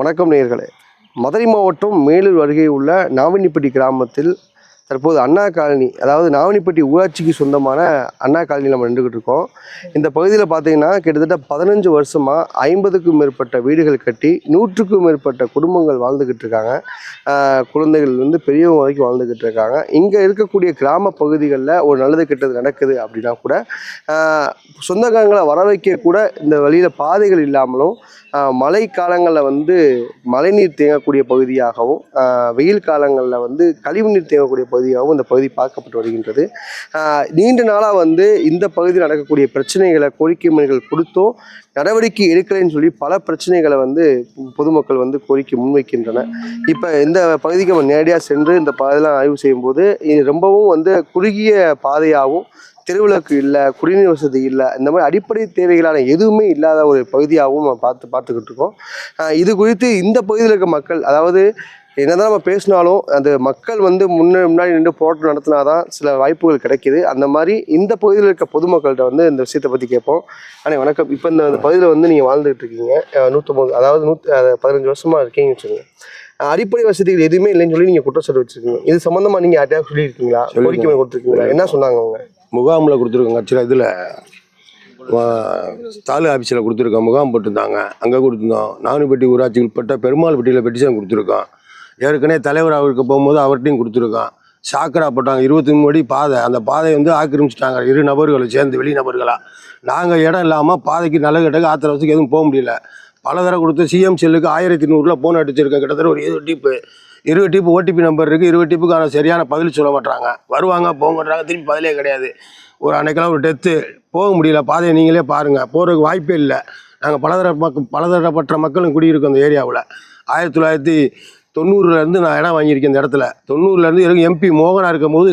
வணக்கம் நேர்களே மதுரை மாவட்டம் மேலூர் அருகே உள்ள நாவணிப்பட்டி கிராமத்தில் தற்போது அண்ணா காலனி அதாவது நாவணிப்பட்டி ஊராட்சிக்கு சொந்தமான அண்ணா காலனி நம்ம நின்றுக்கிட்டு இருக்கோம். இந்த பகுதியில் பார்த்தீங்கன்னா கிட்டத்தட்ட பதினஞ்சு வருஷமாக ஐம்பதுக்கும் மேற்பட்ட வீடுகள் கட்டி நூற்றுக்கும் மேற்பட்ட குடும்பங்கள் வாழ்ந்துக்கிட்டு இருக்காங்க. குழந்தைகள்லேருந்து குழந்தைகள் வந்து பெரியவங்க வரைக்கும் வாழ்ந்துக்கிட்டு இருக்காங்க. இங்கே இருக்கக்கூடிய கிராம பகுதிகளில் ஒரு நல்லது கெட்டது நடக்குது அப்படின்னா கூட சொந்தக்காரங்களை வர வைக்க கூட இந்த வழியில் பாதைகள் இல்லாமலும் மழை காலங்களில் வந்து மழைநீர் தேங்கக்கூடிய பகுதியாகவும் வெயில் காலங்களில் வந்து கழிவுநீர் தேங்கக்கூடிய பகுதியாகவும் இந்த பகுதி பார்க்கப்பட்டு வருகின்றது. நீண்ட நாளாக வந்து இந்த பகுதியில் நடக்கக்கூடிய பிரச்சனைகளை கோரிக்கை மனுகள் கொடுத்தும் நடவடிக்கை எடுக்கலைன்னு சொல்லி பல பிரச்சனைகளை வந்து பொதுமக்கள் வந்து கோரிக்கை முன்வைக்கின்றன இப்போ இந்த பகுதிக்கு நம்ம நேரடியாக சென்று இந்த பாதையெல்லாம் ஆய்வு செய்யும்போது இது ரொம்பவும் வந்து குறுகிய பாதையாகவும் தெருவிளக்கு இல்லை குடிநீர் வசதி இல்லை இந்த மாதிரி அடிப்படை தேவைகளான எதுவுமே இல்லாத ஒரு பகுதியாகவும் நம்ம பார்த்து பார்த்துக்கிட்டு இருக்கோம். இது குறித்து இந்த பகுதியில் இருக்க மக்கள் அதாவது என்னதான் நம்ம பேசினாலும் அந்த மக்கள் வந்து முன்ன முன்னாடி நின்று போராட்டம் நடத்தினா தான் சில வாய்ப்புகள் கிடைக்கிது. அந்த மாதிரி இந்த பகுதியில் இருக்க பொதுமக்கள்கிட்ட வந்து இந்த விஷயத்தை பற்றி கேட்போம். அண்ணே வணக்கம். இப்போ இந்த பகுதியில் வந்து நீங்கள் வாழ்ந்துகிட்டு இருக்கீங்க. நூற்றம்பது அதாவது நூற்றி பதினஞ்சு வருஷமாக இருக்கீங்கன்னு வச்சுக்கோங்க. அடிப்படை வசதிகள் எதுவுமே இல்லைன்னு சொல்லி நீங்கள் குற்றச்சாட்டு வச்சிருக்கீங்க. இது சம்மந்தமாக நீங்கள் யார்ட்டையாவது சொல்லியிருக்கீங்களா? கோரிக்கை கொடுத்துருக்கீங்களா? என்ன சொன்னாங்க அவங்க? முகாமில் கொடுத்துருக்கோங்க. ஆக்சுவலாக இதில் தாலு ஆஃபீஸில் கொடுத்துருக்கோம். முகாம் போட்டிருந்தாங்க. அங்கே கொடுத்துருந்தோம். நானுபட்டி ஊராட்சிக்கு உட்பட்ட பெருமாள்பட்டியில் பெட்டிஷன் கொடுத்துருக்கோம். ஏற்கனவே தலைவர் அவருக்கு போகும்போது அவர்கிட்டையும் கொடுத்துருக்கோம். சாக்கரா போட்டாங்க. இருபத்தி மூணு அடி பாதை. அந்த பாதையை வந்து ஆக்கிரமிச்சிட்டாங்க. இரு நபர்களை சேர்ந்து வெளி நபர்களாக நாங்கள் இடம் இல்லாமல் பாதைக்கு நல்ல கட்டக்கு ஆத்திர வசதிக்கு எதுவும் போக முடியல. பல தடவை கொடுத்து சிஎம் செல்லுக்கு ஆயிரத்தி நூறுல ஃபோன் அடிச்சிருக்கேன். கிட்டத்தட்ட ஒரு இருபது டீப்பு இருபது டிப்பு ஓடிபி நம்பர் இருக்குது இருபது டிப்புக்கான சரியான பதில் சொல்ல மாட்டாங்க வருவாங்க போங்கன்றாங்க. திரும்பி பதிலே கிடையாது. ஒரு அன்னைக்கெல்லாம் ஒரு டெத்து போக முடியல. பாதையை நீங்களே பாருங்கள் போகிறதுக்கு வாய்ப்பே இல்லை. நாங்கள் பலதர மக்கள் பலதரப்பட்ட மக்களும் குடியிருக்கோம் அந்த ஏரியாவில். ஆயிரத்தி தொள்ளாயிரத்தி தொண்ணூறுலேருந்து நான் இடம் வாங்கியிருக்கேன் இந்த இடத்துல. தொண்ணூறுலேருந்து எனக்கு எம்பி மோகனாக இருக்கும் போது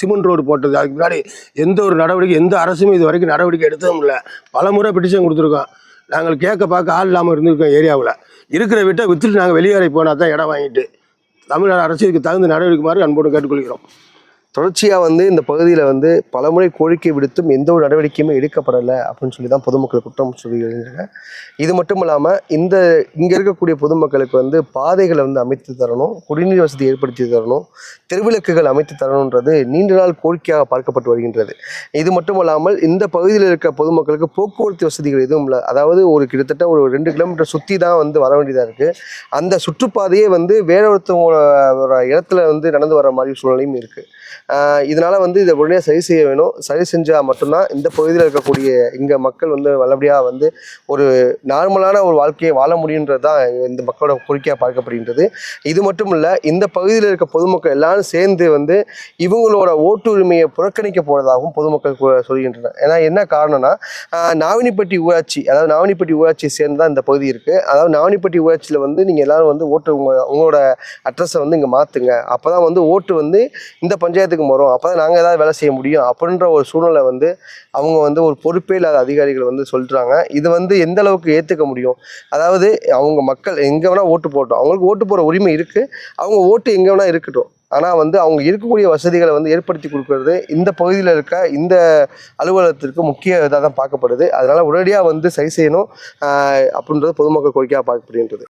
சிமெண்ட் ரோடு போட்டது. அதுக்கு முன்னாடி எந்த ஒரு நடவடிக்கை எந்த அரசுமே இது வரைக்கும் நடவடிக்கை எடுத்ததும் இல்லை. பல முறை பெட்டிஷன் கொடுத்துருக்கோம். நாங்கள் கேட்க பார்க்க ஆள் இல்லாமல் இருந்திருக்கோம் ஏரியாவில். இருக்கிற வீட்டை விற்றுட்டு நாங்கள் வெளியேறி போனால் தான் இடம் வாங்கிட்டு தமிழ்நாடு அரசு இதுக்கு தகுந்த நடவடிக்கைமாறு அன்போடு கேட்டுக்கொள்கிறோம். தொடர்ச்சியாக வந்து இந்த பகுதியில் வந்து பலமுறை கோரிக்கை விடுத்தும் எந்த ஒரு நடவடிக்கையுமே எடுக்கப்படலை அப்படின்னு சொல்லி தான் பொதுமக்கள் குற்றம் சொல்லி எழுதுறாங்க இது மட்டும் இல்லாமல் இந்த இங்கே இருக்கக்கூடிய பொதுமக்களுக்கு வந்து பாதைகளை வந்து அமைத்து தரணும் குடிநீர் வசதி ஏற்படுத்தி தரணும் தெருவிளக்குகள் அமைத்து தரணுன்றது நீண்ட நாள் கோரிக்கையாக பார்க்கப்பட்டு வருகின்றது. இது மட்டும் இல்லாமல் இந்த பகுதியில் இருக்க பொதுமக்களுக்கு போக்குவரத்து வசதிகள் எதுவும் இல்லை. அதாவது ஒரு கிட்டத்தட்ட ஒரு ரெண்டு கிலோமீட்டர் சுற்றி தான் வந்து வர வேண்டியதாக இருக்குது அந்த சுற்றுப்பாதையே வந்து வேற ஒருத்தவங்களோட இடத்துல வந்து நடந்து வர மாதிரி சூழ்நிலையும் இருக்குது இதனால் வந்து இதை உடனே சரி செய்ய வேணும். சரி செஞ்சால் மட்டும்தான் இந்த பகுதியில் இருக்கக்கூடிய இங்கே மக்கள் வந்து நல்லபடியாக வந்து ஒரு நார்மலான ஒரு வாழ்க்கையை வாழ முடியுன்றது தான் இந்த மக்களோட கோரிக்கையாக பார்க்கப்படுகின்றது. இது மட்டும் இல்லை இந்த பகுதியில் இருக்க பொதுமக்கள் எல்லாரும் சேர்ந்து வந்து இவங்களோட ஓட்டு உரிமையை புறக்கணிக்க போனதாகவும் பொதுமக்கள் சொல்கின்றனர். ஏன்னா என்ன காரணம்னா ஆஹ் ஊராட்சி அதாவது நாவினிப்பட்டி ஊராட்சியை சேர்ந்து தான் இந்த பகுதி இருக்குது அதாவது நாவணிப்பட்டி ஊராட்சியில் வந்து நீங்கள் எல்லோரும் வந்து ஓட்டு உங்கள் உங்களோட அட்ரஸை வந்து இங்கே மாற்றுங்க அப்போ தான் வந்து ஓட்டு வந்து இந்த பஞ்சாயத்துக்கு வரும் அப்போ தான் நாங்கள் ஏதாவது வேலை செய்ய முடியும் அப்படின்ற ஒரு சூழ்நிலை வந்து அவங்க வந்து ஒரு பொறுப்பே இல்லாத அதிகாரிகள் வந்து சொல்கிறாங்க இது வந்து எந்த அளவுக்கு ஏற்றுக்க முடியும்? அதாவது அவங்க மக்கள் எங்கே வேணால் ஓட்டு போட்டோம். அவங்களுக்கு ஓட்டு போகிற உரிமை இருக்குது அவங்க ஓட்டு எங்கே வேணால் இருக்கட்டும். ஆனால் வந்து அவங்க இருக்கக்கூடிய வசதிகளை வந்து ஏற்படுத்தி கொடுக்கறது இந்த பகுதியில் இருக்க இந்த அலுவலகத்திற்கு முக்கிய இதாக தான் பார்க்கப்படுது. அதனால் உடனடியாக வந்து சரி செய்யணும். அப்படின்றது பொதுமக்கள் கோரிக்கையாக பார்க்கப்படுகின்றது.